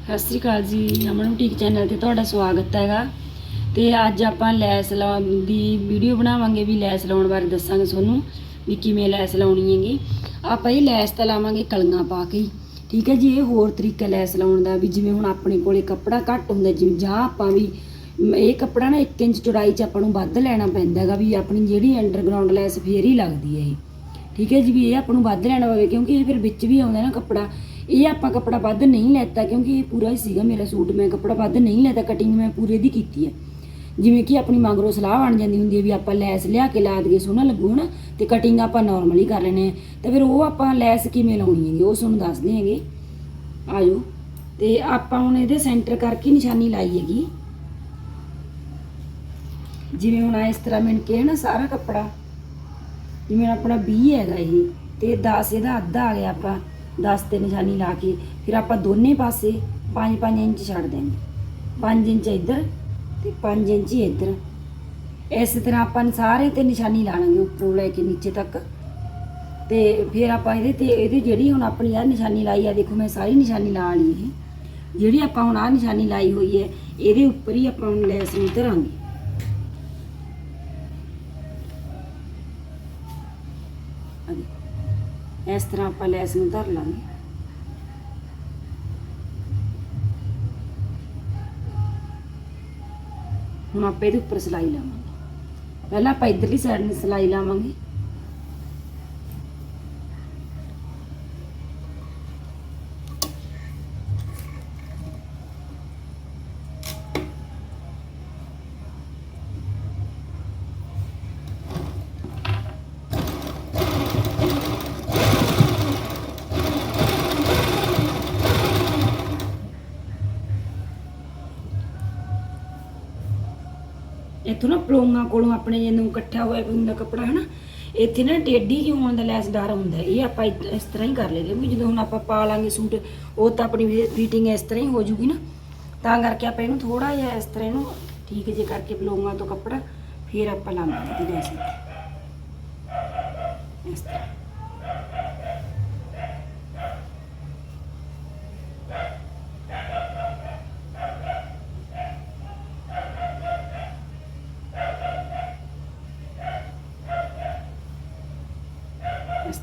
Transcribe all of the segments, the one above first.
ਸਤਿ ਸ੍ਰੀ ਅਕਾਲ ਜੀ ਅਮਨ boutique channel ਤੇ ਤੁਹਾਡਾ ਸਵਾਗਤ ਹੈਗਾ। ਤੇ ਅੱਜ ਆਪਾਂ ਲੈਸ ਲਾਉਣ ਦੀ ਵੀਡੀਓ ਬਣਾਵਾਂਗੇ, ਵੀ ਲੈਸ ਲਾਉਣ ਬਾਰੇ ਦੱਸਾਂਗੇ ਤੁਹਾਨੂੰ, ਵੀ ਕਿਵੇਂ ਲੈਸ ਲਾਉਣੀ ਹੈਗੀ। ਆਪਾਂ ਇਹ ਲੈਸ ਤਾਂ ਲਾਵਾਂਗੇ ਕਲੀਆਂ ਪਾ ਕੇ ਹੀ। ਠੀਕ ਹੈ ਜੀ, ਇਹ ਹੋਰ ਤਰੀਕਾ ਲੈਸ ਲਾਉਣ ਦਾ ਵੀ ਜਿਵੇਂ ਹੁਣ ਆਪਣੇ ਕੋਲੇ ਕੱਪੜਾ ਘੱਟ ਹੁੰਦਾ, ਜਿਵੇਂ ਜਾਂ ਆਪਾਂ ਵੀ ਇਹ ਕੱਪੜਾ ਨਾ 1 ਇੰਚ ਚੌੜਾਈ 'ਚ ਆਪਾਂ ਨੂੰ ਵੱਧ ਲੈਣਾ ਪੈਂਦਾ ਹੈਗਾ, ਵੀ ਆਪਣੀ ਜਿਹੜੀ ਅੰਡਰਗਰਾਉਂਡ ਲੈਸ ਫੇਰ ਹੀ ਲੱਗਦੀ ਹੈ ਇਹ। ਠੀਕ ਹੈ ਜੀ, ਵੀ ਇਹ ਆਪਾਂ ਨੂੰ ਵੱਧ ਲੈਣਾ ਪਵੇ, ਕਿਉਂਕਿ ਇਹ ਫਿਰ ਵਿੱਚ ਵੀ ਆਉਂਦਾ ਨਾ ਕੱਪੜਾ ਇਹ ਆਪਾਂ ਕੱਪੜਾ ਵੱਧ ਨਹੀਂ ਲੈਤਾ ਕਿਉਂਕਿ ਇਹ ਪੂਰਾ ਹੀ ਸੀਗਾ ਮੇਰਾ ਸੂਟ। ਮੈਂ ਕੱਪੜਾ ਵੱਧ ਨਹੀਂ ਲੈਤਾ ਕਟਿੰਗ ਮੈਂ ਪੂਰੇ ਦੀ ਕੀਤੀ ਹੈ। ਜਿਵੇਂ ਕਿ ਆਪਣੀ ਮਗਰੋਂ ਸਲਾਹ ਬਣ ਜਾਂਦੀ ਹੁੰਦੀ ਹੈ ਵੀ ਆਪਾਂ ਲੈਸ ਲਿਆ ਕੇ ਲਾ ਦਈਏ, ਸੋਹਣਾ ਲੱਗੂ ਨਾ ਤੇ ਕਟਿੰਗ ਆਪਾਂ ਨਾਰਮਲੀ ਕਰ ਲੈਣੇ ਆ ਤੇ ਫਿਰ ਉਹ ਆਪਾਂ ਲੈਸ ਕਿਵੇਂ ਲਾਉਣੀ ਹੈਗੀ, ਉਹ ਤੁਹਾਨੂੰ ਦੱਸਦੇ ਹੈਗੇ ਆਜੋ। ਤੇ ਆਪਾਂ ਹੁਣ ਇਹਦੇ ਸੈਂਟਰ ਕਰਕੇ ਨਿਸ਼ਾਨੀ ਲਾਈ ਹੈਗੀ। ਜਿਵੇਂ ਹੁਣ ਇਸ ਤਰ੍ਹਾਂ ਮਿਣ ਕੇ ਹੈ ਨਾ ਸਾਰਾ ਕੱਪੜਾ। ਜਿਵੇਂ ਆਪਣਾ 20 ਹੈਗਾ ਇਹ, ਤੇ 10 ਇਹਦਾ ਅੱਧਾ ਆ ਗਿਆ ਆਪਾਂ। 10 ਤੇ ਨਿਸ਼ਾਨੀ ਲਾ ਕੇ, ਫਿਰ ਆਪਾਂ ਦੋਨੇ ਪਾਸੇ 5-5 ਇੰਚ ਛੱਡ ਦੇਂਗੇ 5 ਇੰਚ ਇੱਧਰ ਤੇ 5 ਇੰਚ ਹੀ ਇੱਧਰ। ਇਸ ਤਰ੍ਹਾਂ ਆਪਾਂ ਸਾਰੇ ਤੇ ਨਿਸ਼ਾਨੀ ਲਾਣਾਂਗੇ ਉੱਪਰੋਂ ਲੈ ਕੇ ਨੀਚੇ ਤੱਕ। ਤੇ ਫਿਰ ਆਪਾਂ ਇਹਦੇ ਤੇ, ਇਹਦੀ ਜਿਹੜੀ ਹੁਣ ਆਪਣੀ ਆ ਨਿਸ਼ਾਨੀ ਲਾਈ ਆ, ਦੇਖੋ ਮੈਂ ਸਾਰੀ ਨਿਸ਼ਾਨੀ ਲਾ ਲਈ ਹੈ। ਜਿਹੜੀ ਆਪਾਂ ਹੁਣ ਆ ਨਿਸ਼ਾਨੀ ਲਾਈ ਹੋਈ ਹੈ, ਇਹਦੇ ਉੱਪਰ ਹੀ ਆਪਾਂ ਹੁਣ ਲੈਸ ਨੂੰ ਧਰਾਂਗੇ। ਇਸ ਤਰ੍ਹਾਂ ਆਪਾਂ ਲੈਸ ਨੂੰ ਧਰ ਲਾਂਗੇ। ਹੁਣ ਆਪਾਂ ਇਹਦੇ ਉੱਪਰ ਸਿਲਾਈ ਲਾਵਾਂਗੇ। ਪਹਿਲਾਂ ਆਪਾਂ ਇਧਰਲੀ ਸਾਈਡ ਨੂੰ ਸਿਲਾਈ ਲਾਵਾਂਗੇ। ਇੱਥੋਂ ਨਾ ਪਲੋਂਗਾ ਕੋਲੋਂ ਆਪਣੇ ਜਿਹਨੂੰ ਇਕੱਠਾ ਹੋਇਆ ਹੁੰਦਾ ਕੱਪੜਾ, ਹਨਾ? ਇੱਥੇ ਨਾ ਟੇਢੀ ਹੀ ਹੋਣ ਦਾ ਲੈਸ ਡਰ ਹੁੰਦਾ ਇਹ ਆਪਾਂ ਇਸ ਤਰ੍ਹਾਂ ਹੀ ਕਰ ਲਈਏ ਕਿਉਂਕਿ ਜਦੋਂ ਹੁਣ ਆਪਾਂ ਪਾ ਲਾਂਗੇ ਸੂਟ, ਉਹ ਤਾਂ ਆਪਣੀ ਫਿਟਿੰਗ ਇਸ ਤਰ੍ਹਾਂ ਹੀ ਹੋ ਜੂਗੀ ਨਾ। ਤਾਂ ਕਰਕੇ ਆਪਾਂ ਇਹਨੂੰ ਥੋੜਾ ਜਿਹਾ ਇਸ ਤਰ੍ਹਾਂ ਇਹਨੂੰ ਠੀਕ ਜੇ ਕਰਕੇ ਪਲੋਂਗਾ ਤੋਂ ਕੱਪੜਾ, ਫਿਰ ਆਪਾਂ ਲਾਉਂਦੇ ਇਹਦੀ ਲੈਸ ਇਸ ਤਰ੍ਹਾਂ।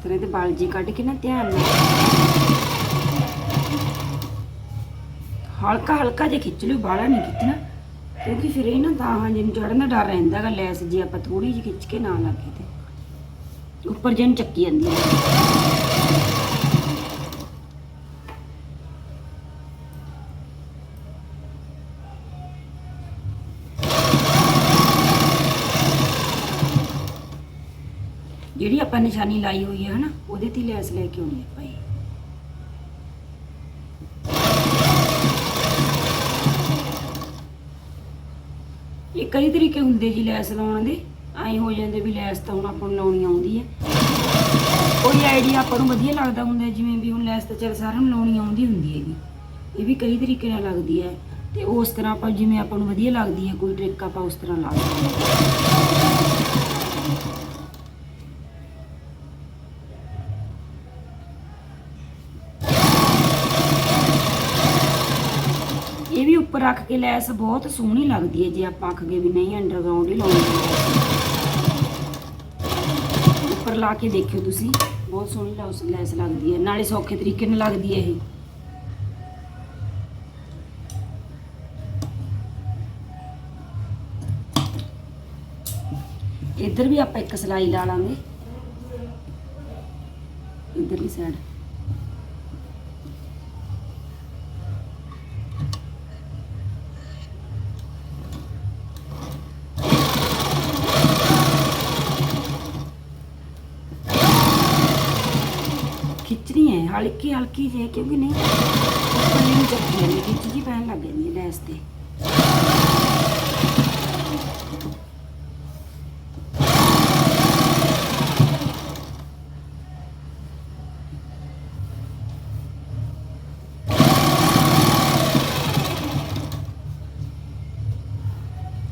ਤਰ੍ਹਾਂ ਦੇ ਬਾਲ ਜੀ ਕੱਢ ਕੇ ਨਾ ਧਿਆਨ ਨਾਲ। ਹਲਕਾ ਹਲਕਾ ਜੇ ਖਿੱਚ ਲਿਓ ਬਾਲਾ ਨਹੀਂ ਖਿੱਚਣਾ। ਕਿਉਂਕਿ ਫਿਰ ਇਹ ਨਾ ਤਾਂ ਜਿਹਨੂੰ ਚੜਨ ਦਾ ਡਰ ਰਹਿੰਦਾ ਗਾ, ਲੈਸ ਜੇ ਆਪਾਂ ਥੋੜੀ ਜਿਹੀ ਖਿੱਚ ਕੇ ਨਾ ਲੱਗੇ ਤੇ। ਉੱਪਰ ਜਿਹਨੂੰ ਚੱਕੀ ਜਾਂਦੀ ਹੈ ਜਿਹੜੀ ਆਪਾਂ ਨਿਸ਼ਾਨੀ ਲਾਈ ਹੋਈ ਹੈ ਹਨਾ, ਉਹਦੇ ਤੇ ਲੈਸ ਲੈ ਕੇ ਆਉਣੀ ਹੈ ਭਾਈ ਇਹ। ਕਈ ਤਰੀਕੇ ਹੁੰਦੇ ਜੀ ਲੈਸ ਲਾਉਣ ਦੇ, ਐਂ ਹੋ ਜਾਂਦੇ ਵੀ ਲੈਸ ਤਾਂ ਹੁਣ ਆਪਾਂ ਨੂੰ ਲਾਉਣੀ ਆਉਂਦੀ ਹੈ। ਕੋਈ ਆਈਡੀਆ ਆਪਾਂ ਨੂੰ ਵਧੀਆ ਲੱਗਦਾ ਹੁੰਦਾ ਜਿਵੇਂ ਵੀ ਹੁਣ ਲੈਸ ਤਾਂ ਚੱਲ ਸਾਰਿਆਂ ਨੂੰ ਲਾਉਣੀ ਆਉਂਦੀ ਹੁੰਦੀ ਹੈਗੀ। ਇਹ ਵੀ ਕਈ ਤਰੀਕੇ ਨਾਲ ਲੱਗਦੀ ਹੈ ਤੇ ਉਸ ਤਰ੍ਹਾਂ ਆਪਾਂ ਜਿਵੇਂ ਆਪਾਂ ਨੂੰ ਵਧੀਆ ਲੱਗਦੀ ਹੈ, ਕੋਈ ਟ੍ਰਿਕ ਆਪਾਂ ਉਸ ਤਰ੍ਹਾਂ ਲਾ ਸਕਦੇ ਹਾਂ। ਉੱਪਰ ਰੱਖ ਕੇ ਲੈਸ ਬਹੁਤ ਸੋਹਣੀ ਲੱਗਦੀ ਹੈ ਜੇ ਆਪਾਂ ਆਖਗੇ ਵੀ ਨਹੀਂ ਅੰਡਰਗਰਾਉਂਡ ਹੀ ਲਾਉਣੀ ਉੱਪਰ ਲਾ ਕੇ ਦੇਖਿਓ ਤੁਸੀਂ, ਬਹੁਤ ਸੋਹਣੀ ਲੈਸ ਲੈਸ ਲੱਗਦੀ ਹੈ, ਨਾਲੇ ਸੌਖੇ ਤਰੀਕੇ ਨਾਲ ਲੱਗਦੀ ਹੈ ਇਹ। ਇੱਧਰ ਵੀ ਆਪਾਂ ਇੱਕ ਸਲਾਈ ਲਾ ਲਾਂਗੇ। ਇੱਧਰਲੀ ਸਾਈਡ ਖਿੱਚਣੀ ਹਲਕੀ ਹਲਕੀ ਜੇ ਕਿਉਂਕਿ ਨਹੀਂ ਉੱਪਰ ਨਹੀਂ ਚੱਕੀ ਜਾਂਦੀ ਖਿੱਚ ਜੀ ਪੈਣ ਲੱਗ ਜਾਂਦੀ ਹੈ ਲੈਸ ਤੇ।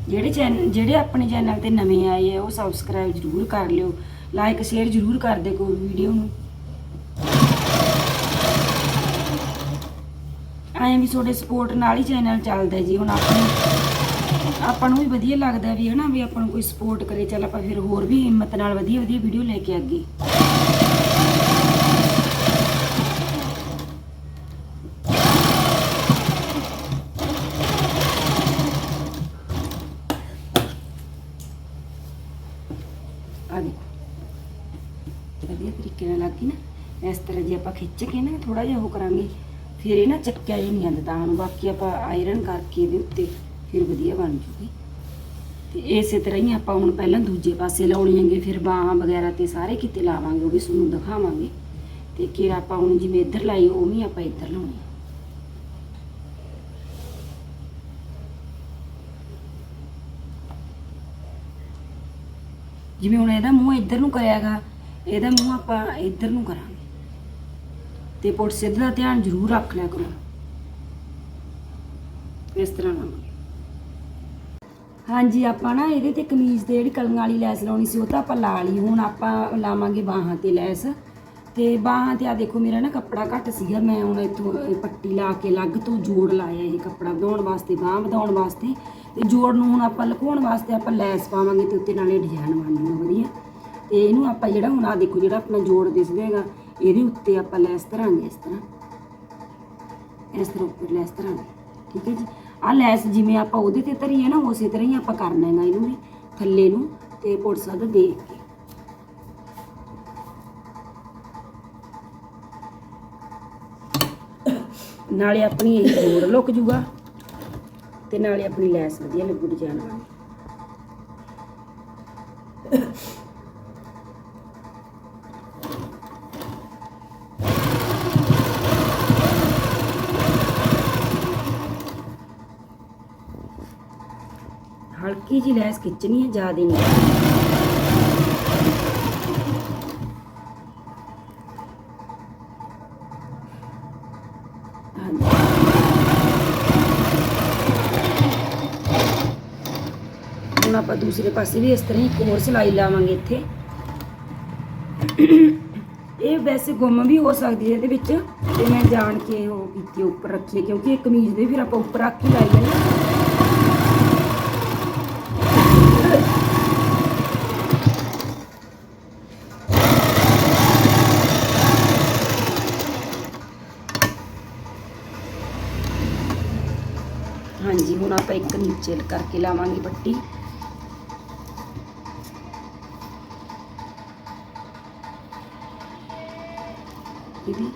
ਜਿਹੜੇ ਚੈਨਲ ਜਿਹੜੇ ਆਪਣੇ ਚੈਨਲ ਤੇ ਨਵੇਂ ਆਏ ਆ, ਉਹ ਸਬਸਕ੍ਰਾਈਬ ਜ਼ਰੂਰ ਕਰ ਲਿਓ। ਲਾਈਕ ਸ਼ੇਅਰ ਜ਼ਰੂਰ ਕਰ ਦੇ ਕੋਈ ਵੀਡੀਓ ਨੂੰ। ਐਂ ਵੀ ਤੁਹਾਡੇ ਸਪੋਰਟ ਨਾਲ ਹੀ ਚੈਨਲ ਚੱਲਦਾ ਜੀ, ਹੁਣ ਆਪਣੇ ਆਪਾਂ ਨੂੰ ਵੀ ਵਧੀਆ ਲੱਗਦਾ ਵੀ ਹਨਾ, ਵੀ ਆਪਾਂ ਨੂੰ ਕੋਈ ਸਪੋਰਟ ਕਰੇ, ਚੱਲ ਆਪਾਂ ਫਿਰ ਹੋਰ ਵੀ ਹਿੰਮਤ ਨਾਲ ਵਧੀਆ ਵਧੀਆ ਵੀਡੀਓ ਲੈ ਕੇ ਅੱਗੇ। ਆ ਦੇਖੋ। ਵਧੀਆ ਤਰੀਕੇ ਨਾਲ ਲੱਗੀ ਨਾ। ਇਸ ਤਰ੍ਹਾਂ ਜੇ ਆਪਾਂ ਖਿੱਚ ਕੇ ਨਾ ਥੋੜਾ ਜਿਹਾ ਉਹ ਕਰਾਂਗੇ। ਫਿਰ ਇਹ ਨਾ ਚੱਕਿਆ ਹੀ ਨਹੀਂ ਆਂਦਾ ਤਾਂ ਹੁਣ ਬਾਕੀ ਆਪਾਂ ਆਇਰਨ ਕਰਕੇ ਇਹਦੇ ਉੱਤੇ ਫਿਰ ਵਧੀਆ ਬਣ ਜੂਗੀ। ਤੇ ਇਸੇ ਤਰ੍ਹਾਂ ਹੀ ਆਪਾਂ ਹੁਣ ਪਹਿਲਾਂ ਦੂਜੇ ਪਾਸੇ ਲਾਉਣੀ ਹੈਗੇ, ਫਿਰ ਬਾਹਾਂ ਵਗੈਰਾ ਤੇ ਸਾਰੇ ਕਿਤੇ ਲਾਵਾਂਗੇ, ਉਹ ਵੀ ਤੁਹਾਨੂੰ ਦਿਖਾਵਾਂਗੇ। ਤੇ ਫਿਰ ਆਪਾਂ ਹੁਣ ਜਿਵੇਂ ਇੱਧਰ ਲਾਈ, ਉਹ ਵੀ ਆਪਾਂ ਇੱਧਰ ਲਾਉਣੀ ਆ। ਜਿਵੇਂ ਹੁਣ ਇਹਦਾ ਮੂੰਹ ਇੱਧਰ ਨੂੰ ਕਰਿਆਗਾ, ਇਹਦਾ ਮੂੰਹ ਆਪਾਂ ਇੱਧਰ ਨੂੰ ਕਰਾਂਗੇ। ਤੇ ਪੁੱਟ ਸਿੱਧ ਦਾ ਧਿਆਨ ਜ਼ਰੂਰ ਰੱਖ ਲਿਆ ਕਰੋ। ਇਸ ਤਰ੍ਹਾਂ ਨਾਲ ਹਾਂਜੀ, ਆਪਾਂ ਨਾ ਇਹਦੇ ਤੇ ਕਮੀਜ਼ ਤੇ ਜਿਹੜੀ ਕਲੀਆਂ ਵਾਲੀ ਲੈਸ ਲਾਉਣੀ ਸੀ, ਉਹ ਤਾਂ ਆਪਾਂ ਲਾ ਲਈ। ਹੁਣ ਆਪਾਂ ਲਾਵਾਂਗੇ ਬਾਹਾਂ ਤੇ ਲੈਸ। ਤੇ ਬਾਹਾਂ ਤੇ ਆ ਦੇਖੋ, ਮੇਰਾ ਨਾ ਕੱਪੜਾ ਘੱਟ ਸੀਗਾ। ਮੈਂ ਹੁਣ ਇੱਥੋਂ ਪੱਟੀ ਲਾ ਕੇ ਅਲੱਗ ਤੋਂ ਜੋੜ ਲਾਇਆ ਇਹ ਕੱਪੜਾ ਵਧਾਉਣ ਵਾਸਤੇ, ਬਾਹਾਂ ਵਧਾਉਣ ਵਾਸਤੇ। ਤੇ ਜੋੜ ਨੂੰ ਹੁਣ ਆਪਾਂ ਲੁਕਾਉਣ ਵਾਸਤੇ ਆਪਾਂ ਲੈਸ ਪਾਵਾਂਗੇ ਤੇ ਉੱਤੇ ਨਾਲੇ ਡਿਜ਼ਾਈਨ ਬਣ ਜੂਗਾ ਵਧੀਆ। ਤੇ ਇਹਨੂੰ ਆਪਾਂ ਜਿਹੜਾ ਹੁਣ ਆ ਦੇਖੋ, ਜਿਹੜਾ ਆਪਣਾ ਜੋੜ ਦਿਸਦਾ ਹੈਗਾ ਇਹਦੇ ਉੱਤੇ ਆਪਾਂ ਲੈਸ ਧਰਾਂਗੇ ਇਸ ਤਰ੍ਹਾਂ ਇਸ ਤਰ੍ਹਾਂ ਉੱਪਰ ਲੈਸ ਧਰਾਂਗੇ ਠੀਕ ਹੈ ਜੀ ਆ ਲੈਸ ਜਿਵੇਂ ਆਪਾਂ ਉਹਦੇ ਤੇ ਧਰੀ ਹੈ ਨਾ ਉਸੇ ਤਰ੍ਹਾਂ ਹੀ ਆਪਾਂ ਕਰਨਾ ਹੈਗਾ ਇਹਨੂੰ ਵੀ ਥੱਲੇ ਨੂੰ ਤੇ ਪੁੱਟ ਦਾ ਦੇਖ ਕੇ ਨਾਲੇ ਆਪਣੀ ਇਹ ਜੋੜ ਲੁਕ ਜੂਗਾ ਤੇ ਨਾਲੇ ਆਪਣੀ ਲੈਸ ਵਧੀਆ ਲੱਗੂ ਡਿਜ਼ਾਈਨ ਵਾਲੀ ਹਲਕੀ ਜਿਹੀ ਲੈਸ ਖਿੱਚਣੀ ਹੈ ਜ਼ਿਆਦਾ ਨਹੀਂ। ਹਾਂਜੀ। ਹੁਣ ਆਪਾਂ ਦੂਸਰੇ ਪਾਸੇ ਵੀ ਇਸ ਤਰ੍ਹਾਂ ਹੀ ਇੱਕ ਹੋਰ ਸਿਲਾਈ ਲਾਵਾਂਗੇ ਇੱਥੇ। ਇਹ ਵੈਸੇ ਗੁੰਮ ਵੀ ਹੋ ਸਕਦੀ ਹੈ ਇਹਦੇ ਵਿੱਚ ਤੇ ਮੈਂ ਜਾਣ ਕੇ ਉਹ ਕੀਤੀ ਹੈ, ਉੱਪਰ ਰੱਖੀ ਹੈ, ਕਿਉਂਕਿ ਇਹ ਕਮੀਜ਼ ਦੇ ਫਿਰ ਆਪਾਂ ਉੱਪਰ ਰੱਖ ਹੀ ਲਾਈ ਹੈ ਹਾਂਜੀ, ਹੁਣ ਆਪਾਂ ਇੱਕ ਨੀਚੇ ਕਰਕੇ ਲਾਵਾਂਗੇ ਪੱਟੀ। ਇਹਦੀ।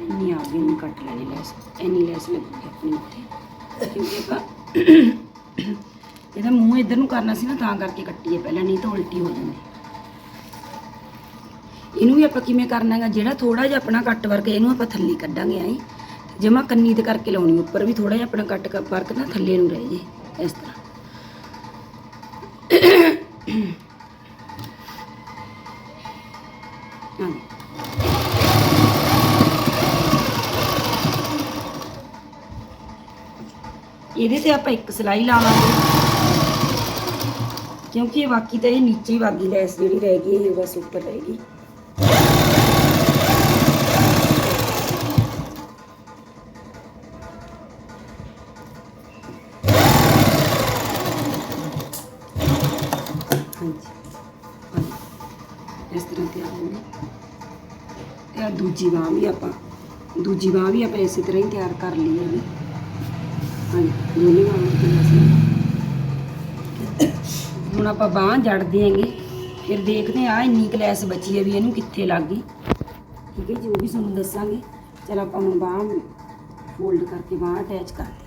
ਇੰਨੀ ਆ ਗਈ ਨੂੰ ਕੱਟ ਲੈਣੀ ਲੈਸ। ਇੰਨੀ ਲੈਸ ਲੱਗੂਗੀ ਆਪਣੀ ਉੱਤੇ ਕਿਉਂਕਿ ਆਪਾਂ ਇਹਦਾ ਮੂੰਹ ਇੱਧਰ ਨੂੰ ਕਰਨਾ ਸੀ ਨਾ, ਤਾਂ ਕਰਕੇ ਕੱਟੀ ਹੈ, ਪਹਿਲਾਂ ਨਹੀਂ ਤਾਂ ਉਲਟੀ ਹੋ ਜਾਂਦੀ। ਇਹਨੂੰ ਵੀ ਆਪਾਂ ਕਿਵੇਂ ਕਰਨਾ ਹੈਗਾ ਜਿਹੜਾ ਥੋੜਾ ਜਿਹਾ ਆਪਣਾ ਕੱਟ ਵਰਕ, ਇਹਨੂੰ ਆਪਾਂ ਥੱਲੇ ਕੱਢਾਂਗੇ ਐਂ। ਜਮਾ ਕੰਨੀ ਤੇ ਕਰਕੇ ਲਾਉਣੀ, ਉੱਪਰ ਵੀ ਥੋੜਾ ਜਿਹਾ ਆਪਣਾ ਕੱਟ ਵਰਕ ਨਾ ਥੱਲੇ ਨੂੰ ਰਹਿ ਜੇ, ਇਸ ਤਰ੍ਹਾਂ। ਇਹਦੇ ਤੇ ਆਪਾਂ ਇੱਕ ਸਲਾਈ ਲਾਵਾਂਗੇ। ਕਿਉਂਕਿ ਇਹ ਬਾਕੀ ਤਾਂ ਇਹ ਨੀਚੇ ਹੀ ਵਾਗੀ ਲੈਸ ਜਿਹੜੀ ਰਹਿ ਗਈ, ਇਹ ਬਸ ਉੱਪਰ ਰਹੇਗੀ ਤੇ ਆ ਦੂਜੀ ਬਾਂਹ ਵੀ ਆਪਾਂ, ਦੂਜੀ ਬਾਂਹ ਵੀ ਆਪਾਂ ਇਸੇ ਤਰ੍ਹਾਂ ਹੀ ਤਿਆਰ ਕਰ ਲਈ ਹੈ ਹਾਂਜੀ, ਦੋਨੇ ਬਾਹਾਂ ਤੇ ਅਸੀਂ ਹੁਣ ਆਪਾਂ ਬਾਂਹ ਜੜ ਦੇਾਂਗੇ ਫਿਰ ਦੇਖਦੇ ਆ ਇੰਨੀ ਕਲੈਸ ਬਚੀ ਹੈ ਵੀ ਇਹਨੂੰ ਕਿੱਥੇ ਲੱਗ ਗਈ। ਠੀਕ ਹੈ ਜੀ, ਉਹ ਵੀ ਤੁਹਾਨੂੰ ਦੱਸਾਂਗੇ। ਚਲ ਆਪਾਂ ਹੁਣ ਬਾਂਹ ਫੋਲਡ ਕਰਕੇ ਬਾਂਹ ਅਟੈਚ ਕਰਦੇ